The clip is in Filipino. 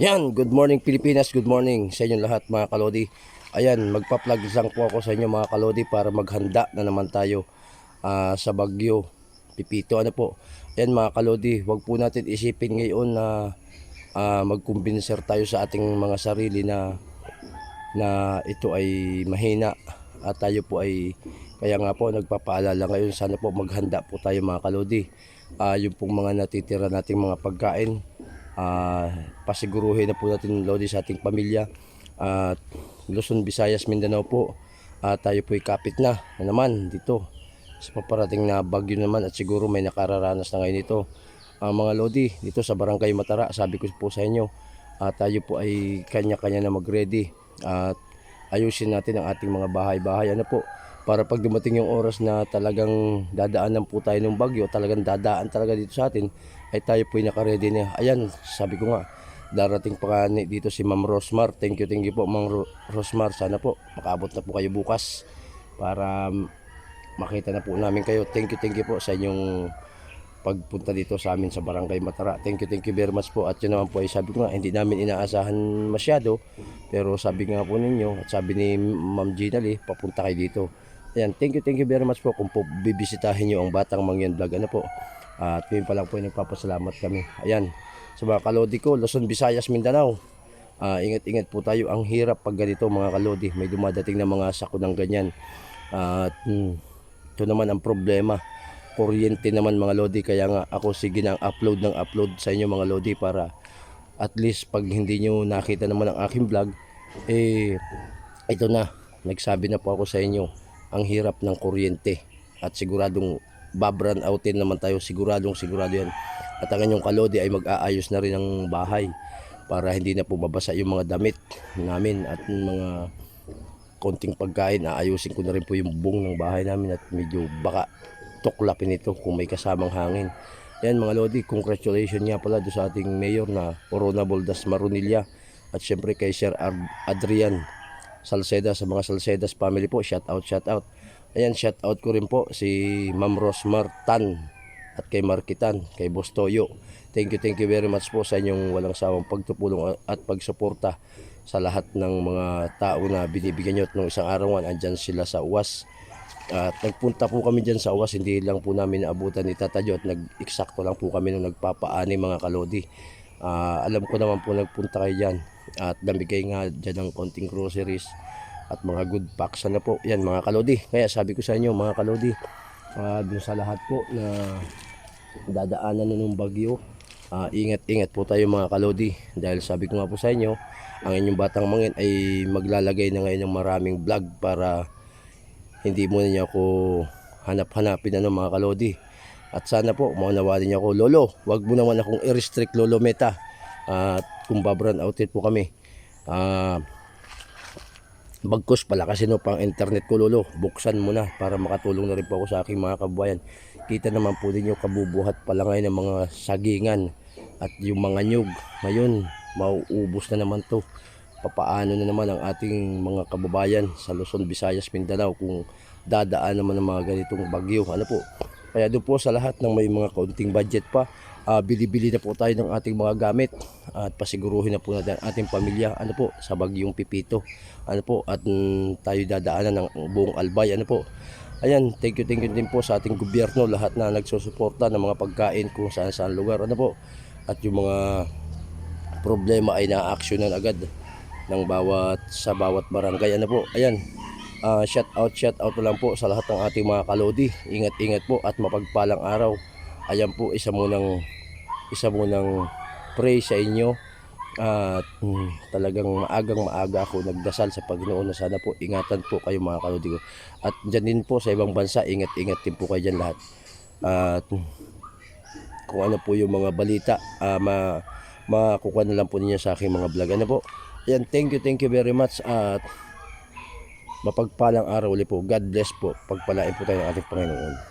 Yan, good morning Pilipinas, good morning sa inyong lahat mga kalodi. Ayan, magpa-plug lang po ako sa inyo mga kalodi para maghanda na naman tayo ah, sa Bagyo Pipito. Ano po? Ayan mga kalodi, wag po natin isipin ngayon na ah, magkumbinser tayo sa ating mga sarili na na ito ay mahina at tayo po ay kaya nga po nagpapaalala ngayon sana po maghanda po tayo mga kalodi. Ah, yung pong mga natitira nating mga pagkain ah pasiguruhin na po natin lodi sa ating pamilya. At Luzon, Visayas, Mindanao po. At tayo po kapit na, na naman dito. Sa paparating na bagyo naman at siguro may nakararanas na ngayon ito. Ah, mga lodi dito sa barangay Matara sabi ko po sa inyo at tayo po ay kanya-kanya na mag-ready. At ayusin natin ang ating mga bahay-bahay. Ano po para pag dumating yung oras na talagang dadaanan po tayo ng bagyo talagang dadaan talaga dito sa atin ay tayo po ay nakaredy na ayan sabi ko nga darating pa nga dito si Ma'am Rosmar thank you thank you po Ma'am Ro- Rosmar sana po makaabot na po kayo bukas para mm, makita na po namin kayo thank you thank you po sa inyong pagpunta dito sa amin sa Barangay Matara. Thank you, thank you very much po. At yun naman po ay sabi ko nga, hindi namin inaasahan masyado. Pero sabi nga po ninyo, at sabi ni Ma'am Gina Lee, papunta kayo dito. Ayan, thank you, thank you very much po kung po bibisitahin nyo ang Batang Mangyan Vlog. Ano po? At yun pa lang po ay nagpapasalamat kami. Ayan, sa mga kalodi ko, Luzon, Visayas, Mindanao. Ah, ingat-ingat po tayo. Ang hirap pag ganito mga kalodi. May dumadating na mga sako ng ganyan. At hmm, ito naman ang problema kuryente naman mga lodi kaya nga ako sige nang upload ng upload sa inyo mga lodi para at least pag hindi nyo nakita naman ang aking vlog eh ito na nagsabi na po ako sa inyo ang hirap ng kuryente. At siguradong babran outin naman tayo. Siguradong sigurado yan. At ang inyong kalodi ay mag-aayos na rin ng bahay para hindi na po mabasa yung mga damit namin at mga konting pagkain. Aayusin ko na rin po yung bung ng bahay namin at medyo baka tuklapin ito kung may kasamang hangin. Yan mga Lodi, congratulations nga pala doon sa ating mayor na Corona Boldas Marunilla at syempre kay Sir Ad- Adrian Salceda sa mga Salcedas family po. Shout out, shout out. Ayan, shout out ko rin po si Ma'am Rosmar Tan at kay Markitan, kay Boss Toyo. Thank you, thank you very much po sa inyong walang sawang pagtupulong at pagsuporta sa lahat ng mga tao na binibigyan nyo at nung isang araw nga, andyan sila sa UWAS. At nagpunta po kami dyan sa UWAS, hindi lang po namin naabutan ni Tata Jo at nag-eksakto lang po kami nung nagpapaani mga kalodi. Ah, alam ko naman po nagpunta kayo dyan at namigay nga dyan ng konting groceries at mga good packs na po. Yan mga kalodi. Kaya sabi ko sa inyo mga kalodi, ah, dun sa lahat po na dadaanan na ng bagyo, ah, ingat-ingat po tayo mga kalodi. Dahil sabi ko nga po sa inyo, ang inyong batang mangin ay maglalagay na ngayon ng maraming vlog para hindi mo niya ako hanap-hanapin ano mga kalodi. At sana po, maunawa niyo ako, Lolo, wag mo naman akong i-restrict Lolo Meta. At kung babran outed po kami. Ah, bagkus pala kasi no pang internet ko lolo. Buksan mo na para makatulong na rin po ako sa aking mga kababayan. Kita naman po ninyo kabubuhat pala ngayon ng mga sagingan at yung mga nyug. Ngayon mauubos na naman to. Papaano na naman ang ating mga kababayan sa Luzon, Visayas, Mindanao kung dadaan naman ng mga ganitong bagyo. Ano po kaya doon po sa lahat ng may mga kaunting budget pa ah, bili-bili na po tayo ng ating mga gamit at pasiguruhin na po natin ang ating pamilya. Ano po? Sa bagyong pipito. Ano po? At mm, tayo dadaanan ng buong albay. Ano po? Ayan thank you thank you din po sa ating gobyerno lahat na nagsusuporta ng mga pagkain kung saan saan lugar. Ano po? At yung mga problema ay na-actionan agad ng bawat sa bawat barangay. Ano po? Ayan Ah, shout out shout out lang po sa lahat ng ating mga kalodi. Ingat ingat po at mapagpalang araw. Ayan po isa munang isa munang pray sa inyo. At mm, talagang maagang maaga ako nagdasal sa Panginoon na sana po ingatan po kayo mga kalodi ko. At dyan din po sa ibang bansa ingat ingat din po kayo dyan lahat. At mm, kung ano po yung mga balita ah, ma makukuha na lang po ninyo sa aking mga vlog. Ano po? Yan thank you thank you very much. At mapagpalang araw ulit po. God bless po. Pagpalain po tayo ng ating Panginoon